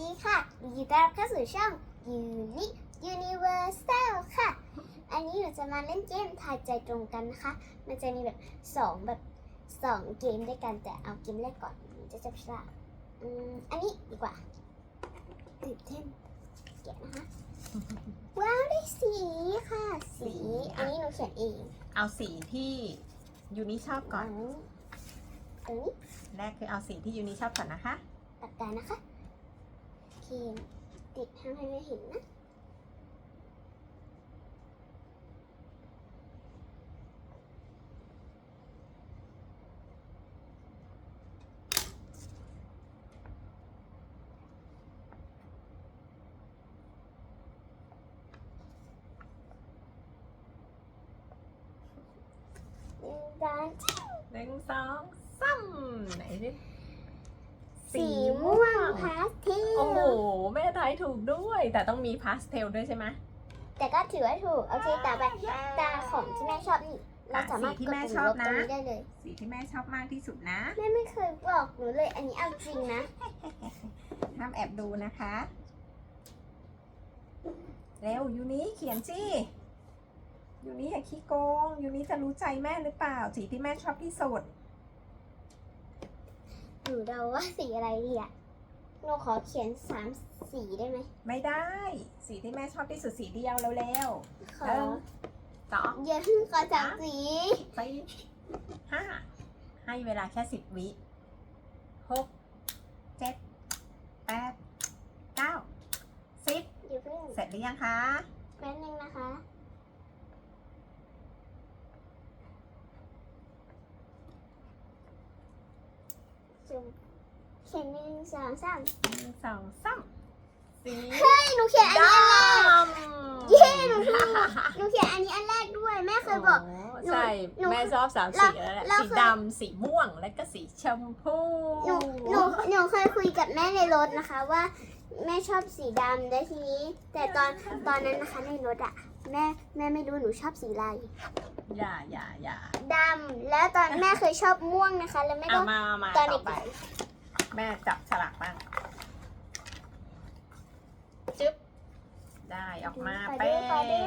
ดีค่ะยินดีต้อนรับเข้าสู่ช่อง Unique Universal ค่ะ อันนี้หนูจะมาเล่นเกมทายใจตรงกันนะคะ มันจะมีแบบสองแบบสองเกมด้วยกันแต่เอาเกมแรกก่อนหนูจะจับฉลากอืมอันนี้ดีกว่าตื่นเต้นเก็บนะคะ ว้าวได้สีค่ะ สี อันนี้หนูเขียนเองเอาสีที่ยูนิชอบก่อนนนี้ตรงนี้แรกคือเอาสีที่ยูนิชอบก่อนนะคะ ปากกานะคะ โอเคติดห้ามให้ไม่เห็นนะด้านหนึ่ง สองสามไหนดิสีม่วงพาสเทโอ้โหลแม่ทายถูกด้วย แต่ต้องมีพาสเทลด้วยใช่ไหมแต่ก็ถือว่าถูก โอเคต่อไปตาของที่แม่ชอบนี่ เราสามารถสีที่กดแม่ปุ่มชอลบบตรงนะนี้ได้เลย สีที่แม่ชอบมากที่สุดนะแม่ไม่เคยบอกหนูเลย อันนี้เอาจริงนะ ห้ามแอบดูนะคะ เร็วยูนิเขียนสิยูนิอย่าขี้โกงยูนิจะรู้ใจแม่หรือเปล่า สีที่แม่ชอบที่สุด หนูเดาว่าสีอะไรดีอะหนูขอเขียนสามสีได้ไหมไม่ได้ สีที่แม่ชอบที่สุดสีเดียวเร็วขๆอหนึ่งสองเยอะขอสามสีสี่ห้าให้เวลาแค่สิบวิหกเจ็ดแปดเก้าสิบเดี๋ยวเพิ่งเสร็จหรือยังคะ แป๊บนึงนะคะ จุ่มเขียนหนึ่งสองสามหนึ่งสองสามสีเฮ้ยหนูเขียนอันดนี้อันแรกำเย้หนูถูกหนูเขียนอันนี้อันแรกด้วยแม่เคยบอกโหนูใช่หนูแม่ชอบสามเราสีแล้วแหละเราสีเคย ดำสีม่วงและก็สีชมพูหนูหนูหนูเคยคุยกับแม่ในรถนะคะว่า แม่ชอบสีดำและทีนี้ แต่ตอนตอนนั้นนะคะในรถอะแม่แม่ไม่รู้หนูชอบสีอะไร อย่าอย่าอย่าดำแล้วตอนแม่เคยชอบม่วงนะคะ แล้วแม่เอาก็มามาตอนต่อไป เด็กแม่จับฉลากบ้างจึ๊บได้ออกมาขอเป้ดูขอดู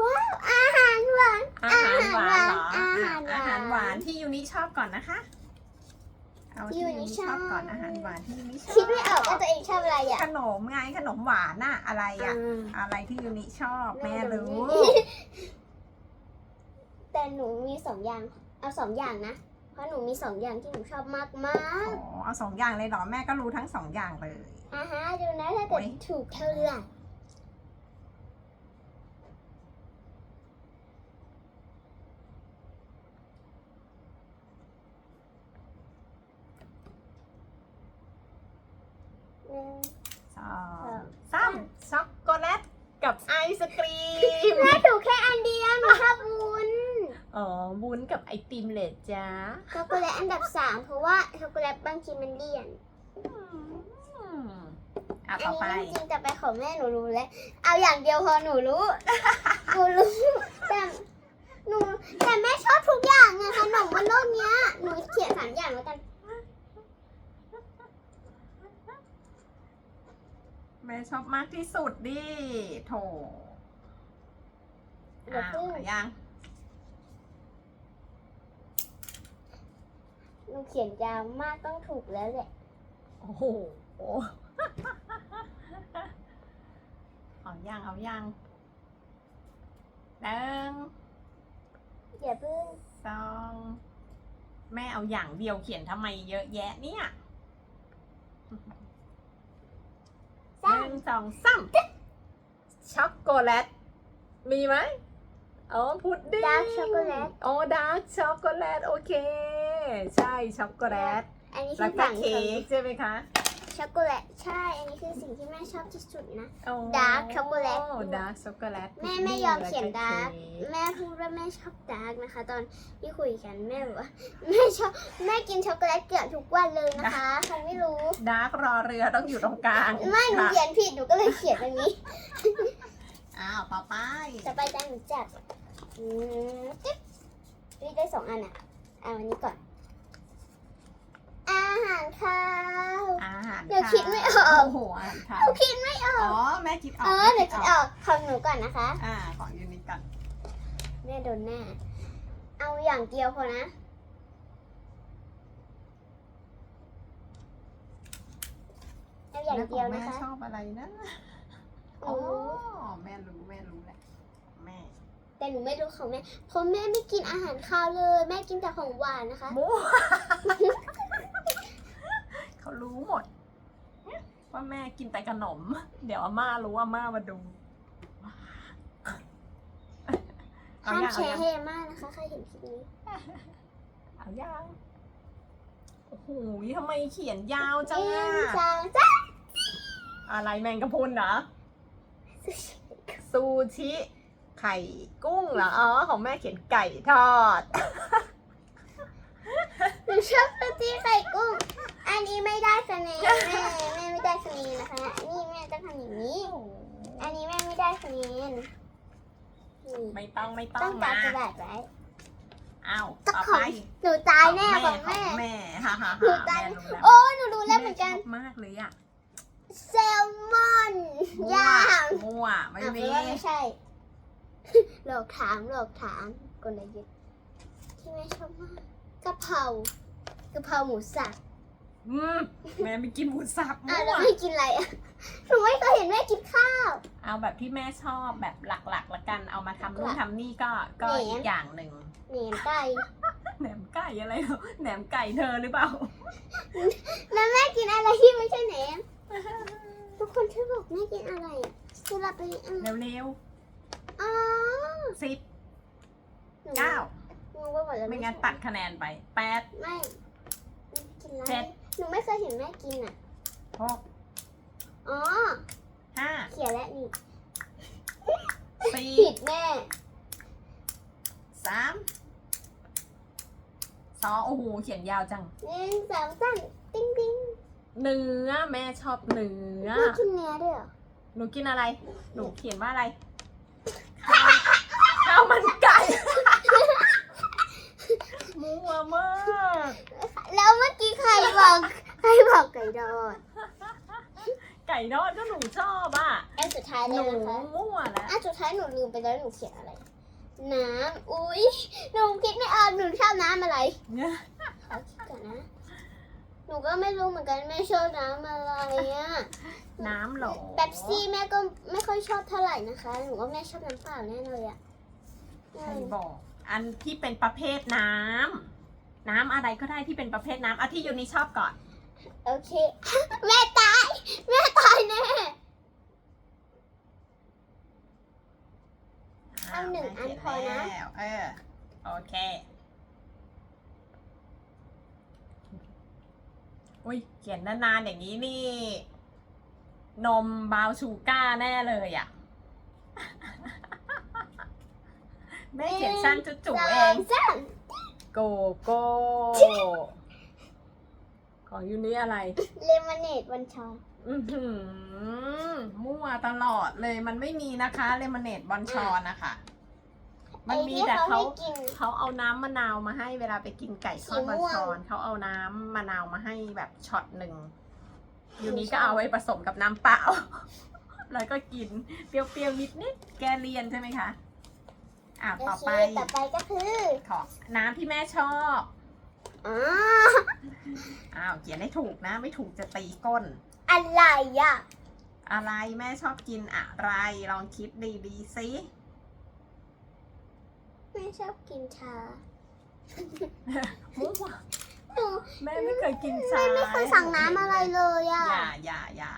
ว้าวอาหารหวาน อาหารหวานเหรออาหารหวานอะอาหารหวานที่ยูนิชอบก่อนนะคะ เอาที่ที่ยูยูนินิชชอบ อบก่อนอาหารหวานที่ยูนิชอบคิดไม่ออกว่าตัวเองชอบอะไรอะขนมไงขนมหวานน่ะอะไรอ่าอะอะไรที่ยูนิชอบแม่รู้ แต่หนูมีสองอย่างเอาสองอย่างนะ เพราะหนูมีสองอย่างที่หนูชอบมากมาอ๋อกเอาสองอย่างเลยเหรอแม่ก็รู้ทั้งสองอย่างเลยๆอ่าฮะดูนะถ้าเกิดโอ๊ยถูกเท่าไหร่หนึ่งสองสามช็อกโกแลตกับไอศกรีมแม่ถูกแค่อันเดียวหนูชอบวุ้น อ๋อวุ้นกับไอติมเลยจ้าช็อกโกแลตอันดับสามเพราะว่าช็อกโกแลตบางทีมันเลี่ยนอืมอะอันต่อไป นี้จริงๆแต่ไปของแม่หนูรู้แล้ว เอาอย่างเดียวพอหนูรู้หนูรู้แต่หนูแต่แม่ชอบทุกอย่างไงขนมบนโลกเนี้ยหนูเขียนสามอย่างแล้วกันแม่ชอบมากที่สุดดิ โถเดี๋ยวอ้าวเพิ่งเอายัง หนูเขียนยาวมากต้องถูกแล้วแหละ โอ้โห เอายังเอายังหนึ่งอย่าเพิ่งสอง แม่เอาอย่างเดียวเขียนทำไมเยอะแยะเนี่ยหสร้างนึ่งสองสามช็อกโกแลต มีไหมอ๋อพุดดิ้งดาร์กช็อกโกแลต อ๋อดาร์กช็อกโกแลต โอเค ใช่ช็อกโกแลตอันนี้คืแล้อวก็ฝั่งเค้กใช่ไหมคะช็อกโกแลตใช่ อันนี้คือสิ่งที่แม่ชอบที่สุดนะอ๋อ Dark chocolate ดาร์กช็อกโกแลตแม่ไม่ยอมเขียนดาร์กแม่พูดว่าแม่ชอบดาร์กนะคะ ตอนที่คุยกันแม่บอกว่าแม่ชอบแม่กินช็อกโกแลตเกือบทุกวันเลยนะคะใครไม่รู้ ดาร์กรอเรือต้องอยู่ตรงกลางไม่หนูค่ะเขียนผิดหนูก็เลยเขียนแบบนี้ อ้าวต่อไปจะไปจังหนูจับอืมจิ๊บนี่ได้สองอันอะเอาอันนี้ก่อน อาหารข้าว อาหารเดี๋ยวคิดไม่ออก โอ้โหอาหารข้าวคิดไม่ออกอ๋อแม่คิดออกเออแม่เดี๋ยวคิดออกของหนูก่อนนะคะอ่าของยูนิคก่อนแม่โดนแน่ เอาอย่างเดียวพอนะ เอาอย่างแล้วขเดีอยวงแม่นะคะชอบอะไรนะหอ๋อนูรู้แม่รู้แม่รู้แหละแม่แต่หนูไม่รู้ของแม่ เพราะแม่ไม่กินอาหารข้าวเลย แม่กินแต่ของหวานนะคะมั่วเขารู้หมด ว่าแม่กินแต่ขนม เดี๋ยวอาม่ารู้อาม่ามาดูเอาห้ามยังแชเอายังร์ให้อาม่านะคะใครเห็นคลิปนี้เอายังโอ้โหทำไมเขียนยาวจังหอะนึ่งสองสามอะไรแมงกะพรุนเหรอซูชิไข่กุ้งเหรอ อ๋อ ของแม่เขียนไก่ทอด หนูชอบสตีไข่กุ้ง อันนี้ไม่ได้คะแนนแม่แม่ไม่ได้คะแนนนะคะ นี่แม่ต้องทำอย่างนี้ อันนี้แม่ไม่ได้คะแนนนี่ไม่ต้องไม่ต้อต้งองจับมากระดาษไว้อ้าวต้องต่อขอไปงหนูตายแน่ขขอองงแม่แม่ของแม่ฮ่าฮ่าหนูฮ่าตายแม่รู้แล้วโอ้หนูรู้แล้วเหมือนกัน แชอบมากเลยอะแซลมอนมั่วย่างมั่วไม่อะมีแปลว่าไม่ใช่ หลอกถามหลอกถามกลยุทธ์ที่แม่ชอบมากกะเพรากะเพราหมูสับ อืมแม่ไม่กินหมูสับอะมั่แล้ววไม่กินอะไรอะหนูไม่เคยเห็นแม่กินข้าว เอาแบบที่แม่ชอบแบบหลักๆละกันเอามาทำนู่นทำนี่ก็ก็แหนม อีกอย่างหนึ่งเหนียนไก่แหนมไก่อะไรเหรอแหนมไก่เธอหรือเปล่า แล้วแม่กินอะไรที่ไม่ใช่แหนมทุกคนช่วยบอกแม่กินอะไรอะคือเราไปอะเร็วอ๋อๆสิบหนูเก้างงไปหมดแล้วไม่งั้นตัดคะแนนไปแปด ไม่ไม่กินอะไรเจ็ดห นูไม่เคยเห็นแม่กินอะ หกอ๋อ ห้าเขียนแล้วนี่สี่ผิดแม่ สามสองโอ้โหเขียนยาวจัง หนึ่งสองสามติ้งติ้งเนื้อแม่ชอบเนื้อแม่กินเนื้อด้วยเหรอหนูกินอะไร หนูเขียนว่าอะไร ข้าวข้าวมันไก่ มัวมาก แล้วเมื่อกี้ใครบอกใครบอกไก่ดอดไก่ทอดก็หนูชอบอะอันสุดท้ายหเลนูยนะคะมั่วแล้วอันสุดท้ายหนูลืมไปแล้วหนูเขียนอะไร น้ำอุ้ยหนูคิดไม่ออกหนูชอบน้ำอะไรขอคิดก่อนนะ หนูก็ไม่รู้เหมือนกันแม่ชอบน้ำอะไรอะ น้ำโหลเป๊ปซี่แม่ก็ไม่ค่อยชอบเท่าไหร่นะคะ หนูว่าแม่ชอบน้ำเปล่าแน่เลยอะอืใครมบอก อันที่เป็นประเภทน้ำ น้ำอะไรก็ได้ที่เป็นประเภทน้ำเอาที่ยูนี่ชอบก่อน โอเค แม่ตาย แม่ตายแน่เอาหนึ่งแม่อันเขียพอนะแล้วเออ โอเค อุ้ยเขียนนานๆอย่างนี้นี่ นมบราวน์ชูก้าแน่เลยอะ แม่เขียนสั้นจุ๋สๆเอองงสาม โกโก้ ของยูนี่อะไร เลมอนเนดวันชอนอือหือมั่วตลอดเลยมันไม่มีนะคะเลมอนเนดบอนชอนนะคะมันมีไอ้ที่แต่เขาเขาให้กินเขาเอาน้ำมะนาวมาให้เวลาไปกินไก่ทอดสีม่บอวนงชอนเขาเอาน้ำมะนาวมาให้แบบช็อตหนึ่งอยู่นี้หนูชก็อบเอาไว้ผสมกับน้ำเปล่า แล้วก็กินเปรี้ยวๆนิดนิดๆแกเรียนใช่ไหมคะ อ่าโอต่อเคไปต่อไปก็คือขอน้ำที่แม่ชอบอ๋ออ้าวเขียนให้ถูกนะ ไม่ถูกจะตีก้น อะไรอะ อะไรแม่ชอบกินอะไร ลองคิดดีๆสิแม่ชอบกินชามั่วหนูแม่ไม่เคยกินชาแม่ไม่เคยสั่งน้ำอะไรเลยอะ อย่าอย่าอย่า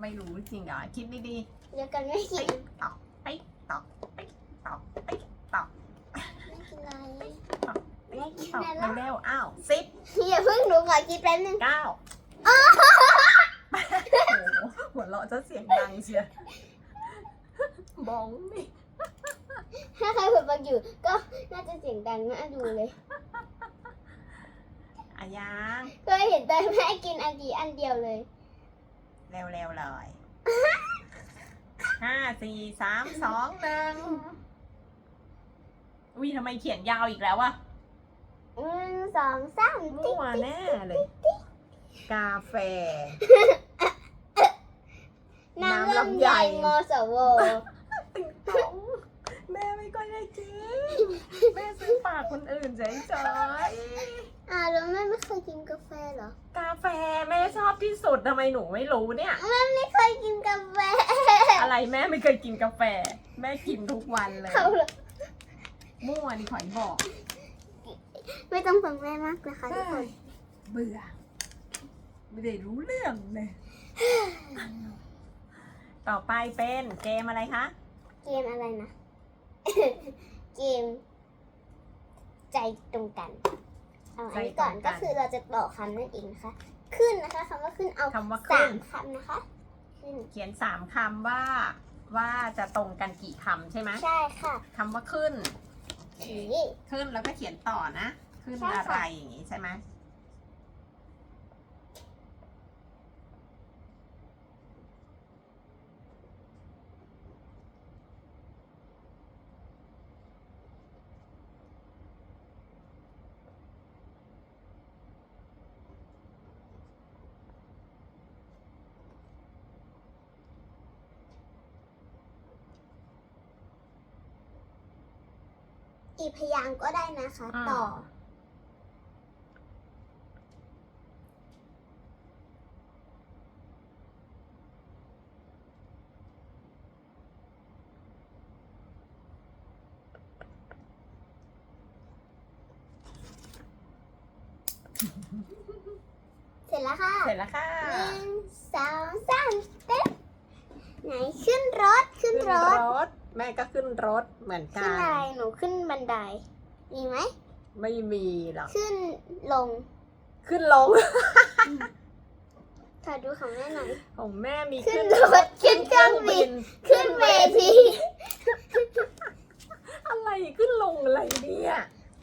ไม่รู้จริงเหรอคิดดีเดี๋ยวกันไม่ๆกิติ๊นกตอกติ๊กตอกติ๊กตอกติ๊กตอก ไม่กินอะไร ติ๊กตอก แม่กินอะไรเร็วๆอ้าวสิบอย่าเพิ่งหนูขอกินแป๊บนึงเก้าโอ้โหหัวเราะจะเสียงดังเชียร์บองนี่ถ้าใครเปิดฟังอยู่ก็น่าจะเสียงดังน่าดูเลย อายังเคยเห็นแต่แม่กินอันดีอันเดียวเลย เร็วๆเลยห้าสี่สามสองหนึ่งอุ้ยทำไมเขียนยาวอีกแล้วอะ หนึ่งสองสามติ๊มั่กวแน่เลย กาแฟ น้ำน้ำลำลำไยไยมสวติงตองแม่ไม่ก็ได้กินแม่ซื้อฝากคนอื่นเฉยอ่าแล้วแม่ไม่เคยกินกาแฟเหรอๆกาแฟแม่ชอบที่สุดทำไมหนูไม่รู้เนี่ย แม่ไม่เคยกินกาแฟ อะไรแม่ไม่เคยกินกาแฟ แม่กินทุกวันเลยเขาเหรอมั่วนี่ขอยบอก ไม่ต้องฟังแม่มากนะคะทุกคนเบื่อ ไม่ได้รู้เรื่องเลย ต่อไปเป็นเกมอะไรคะ เกมอะไรนะ เกม ใจตรงกัน เอาอันนี้ก่อนใจตรงกัก็นคือเราจะต่อคำนั่นเองนะคะ ขึ้นนะคะคำว่าขึ้นเอาคำว่าสาขึ้นมคำนะคะ ขึ้น เขียนสามคำว่า ว่าจะตรงกันกี่คำใช่ไหมใช่ค่ะ คำว่าขึ้นนี่ ขึ้นแล้วก็เขียนต่อนะ ขึ้นอะไรอย่างงี้ใช่ไหม กี่พยางค์ก็ได้นะคะต่อ เสร็จแล้วค่ะเสร็จแล้วค่ะ หนึ่งสองสามเต้นไหนขึ้นรถขึ้นขึ้นรรถถ แม่ก็ขึ้นรถเหมือนกัขึ้นน อะไรหนูขึ้นบันได มีไหม ไม่มีหรอกขึ้นลงขึ้นลง ขอดูของแม่หน่อย ของแม่มีขึ้นรถขึ้นเครื่องบิน ขึ้นเวทีอะไรขึ้นลงอะไรเนี่ย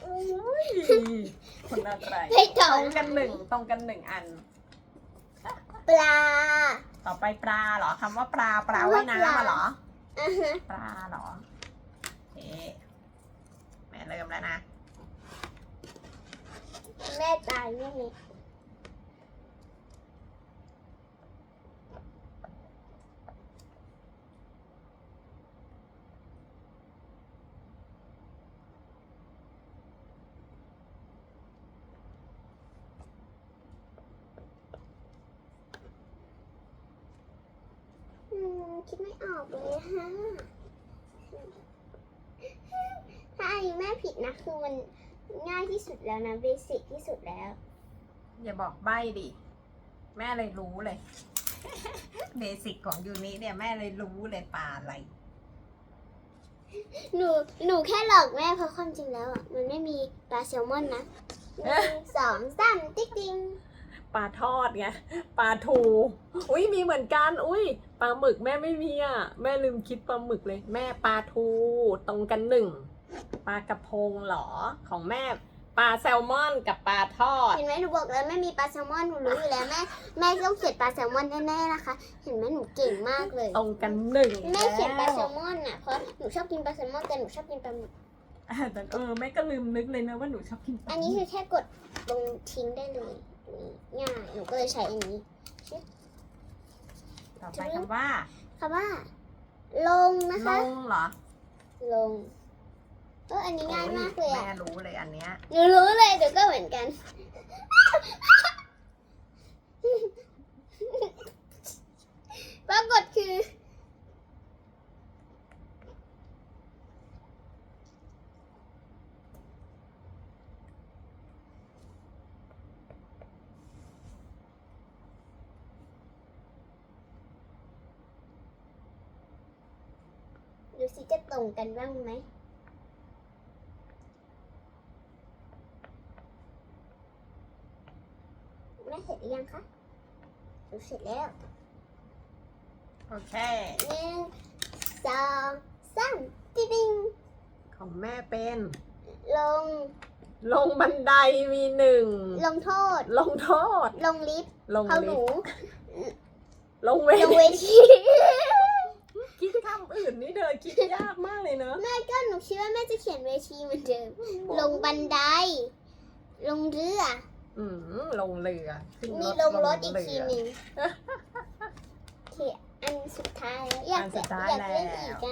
โอ้ยคนอะไรให้ต่อตรงกันหนึ่งตรงกันหนึ่งอัน ปลา ต่อไปปลาเหรอคำว่าปลาปลาว่ายน้ำมาเหรอ อ่าฮะปลาเหรอโอเคแม่เริ่มแล้วนะ แม่ตายแม่นี่อืม คิดไม่ออกเลยฮะถ้าอันนี้แม่ผิดนะคือมันง่ายที่สุดแล้วนะเบสิกที่สุดแล้ว อย่าบอกใบ้ดิ แม่เลยรู้เลย เบสิกของยูนิเนี่ยแม่เลยรู้เลยปลาอะไร หนูหนูแค่หลอกแม่เพราะความจริงแล้วอะ มันไม่มีปลาแซลมอนนะหนึ่งสองสามติ๊กติ๊ง ปลาทอดไงปลาทู อุ้ยมีเหมือนกัน อุ้ยปลาหมึกแม่ไม่มีอะแม่ลืมคิดปลาหมึกเลย แม่ปลาทูตรงกันหนึ่งปลากระพงเหรอของแม่ปลาแซลมอนกับปลาทอด เห็นไหมหนูบอกแล้วไม่มีปลาแซลมอนหนูรู้อยู่แล้วแม่แม่ต้องเขียนปลาแซลมอนแน่ๆนะคะ เห็นไหมหนูเก่งมากเลยตรงกันหนึ่งแม่เขียนปลาแซแล้วลมอนอะเพราะหนูชอบกินปลาแซลมอนแต่หนูชอบกินปลาหมึกอะแต่เออแม่ก็ลืมนึกเลยนะว่าหนูชอบกินปลาอันนี้คือแค่กดลงทิ้งได้เลยนี่ ง่ายหนูก็เลยใช้อันนี้ต่อไปคำว่าคำว่า ลงนะลคะงเหรอ ลงเอออันนี้ง่ายมากเลยแม่อะรู้เลยอันเนี้ยหนูรู้เลยเดี๋ยวก็เหมือนกัน ปรากฏคือ ดูสิจะตรงกันบ้างไหมแม่เสร็จหรือยังคะหนูเสร็จแล้วโอเค หนึ่งสองสามติ๊งติ๊งของแม่เป็น ลง ลงบันไดมีหนึ่ง ลงโทษ ลงโทษ ลงลิฟต์ลงเข้าหลินูฟต์ลงเวลงทีเวทีคิดคำ อื่นนี่เธอคิดยากมากเลยเนอะแม่ก็หนูคิดว่าแม่จะเขียนเวทีเหมือนเดิม ลงบันได ลงเรือ อืมลงเรือขึ้นมีลงรถอีกทีหนึ่งโอเคอันสุดท้ายแล้วอยากอันสุดท้ายอยากเล่นแล้วอีกอ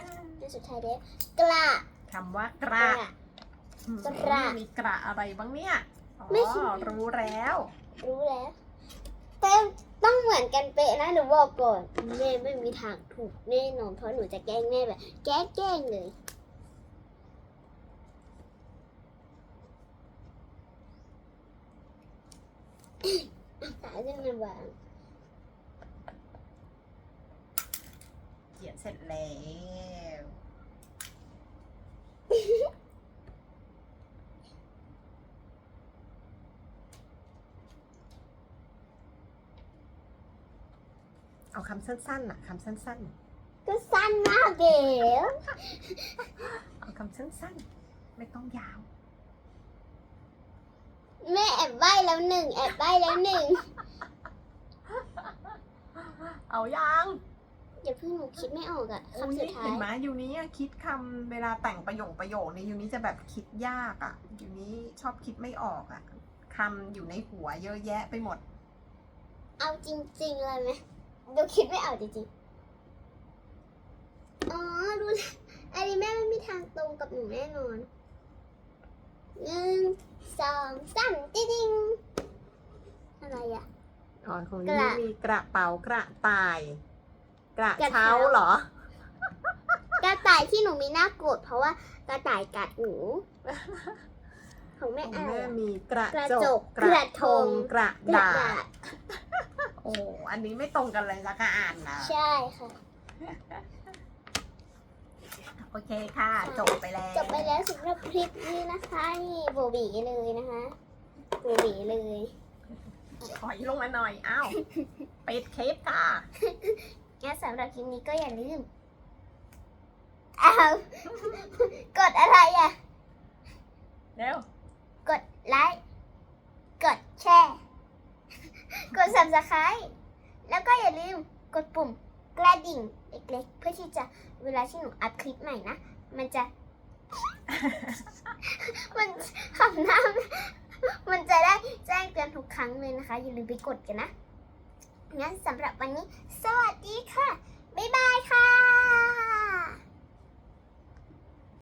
ะอันสุดท้ายแล้วกระคำว่ากกระระอืมกระมีกระอะไรบ้างเนี่ย อ๋อไม่คิดรู้แล้ว รู้แล้วแต่ ต้องเหมือนกันเป๊ะนะหนูบอกก่อนแม่ไม่มีทางถูกแน่นอนเพราะหนูจะแกล้งแม่แบบแกล้งแกล้งเลยขาจะมาวางเขียนเสร็จแล้ว เอา คำสั้นๆน่ะคำสั้นก็สั้นมากเดี๋ยวๆเอาคำสั้นๆ ไม่ต้องยาว แม่แอบใบแล้วหนึ่งแอบใบแล้วหนึ่งเอายังอย่าเพิ่งหนูคิดไม่ออกอะอุ๊ยคำสุดท้าเห็ยนไหมยูนี้อะคิดคำเวลาแต่งประโยคประโยคนี้ยูนี้จะแบบคิดยากอะยูนี้ชอบคิดไม่ออกอะคำอยู่ในหัวเยอะแยะไปหมด เอาจริงๆเลยไหม ดูคิดไม่ออกจริงๆ อ๋อดูแล้วอันนี้แม่ไม่มีทางตรงกับหนูแน่นอนหนึ่งสองสามติ๊งๆอะไรอะอ๋อของกยูระนี่มีกระเป๋ากระต่าย กระกระเช้าเช้า เหรอ กระต่ายที่หนูมีหน้าโกรธเพราะว่ากระต่ายกัดหนู ของแม่ของอะไรแม่อะมีกระกระจจกกกระกระททงงกระกระดาดาษษโอ้อันนี้ไม่ตรงกันเลยสักอ่านนะใช่ค่ะ โอเคค่ะ จบไปแล้วจบไปแล้วสำหรับคลิปนี้นะคะ นี่โบบีเลยนะคะโบบีเลย ถอยลงมาหน่อยอ้าวปิดคลิปค่ะ งั้นสำหรับคลิปนี้ก็อย่าลืม อ้าว กดอะไรอะ เร็วกด ไลค์ กดแชร์ กด subscribe แล้วก็อย่าลืมกดปุ่มกระดิ่งเล็กๆ เพื่อที่จะเวลาที่หนูอัพคลิปใหม่นะ มันจะ มันคำน้ามันจะได้แจ้งเตือนทุกครั้งเลยนะคะ อย่าลืมไปกดกันนะ งั้นสำหรับวันนี้ สวัสดีค่ะ บ๊ายบายค่ะ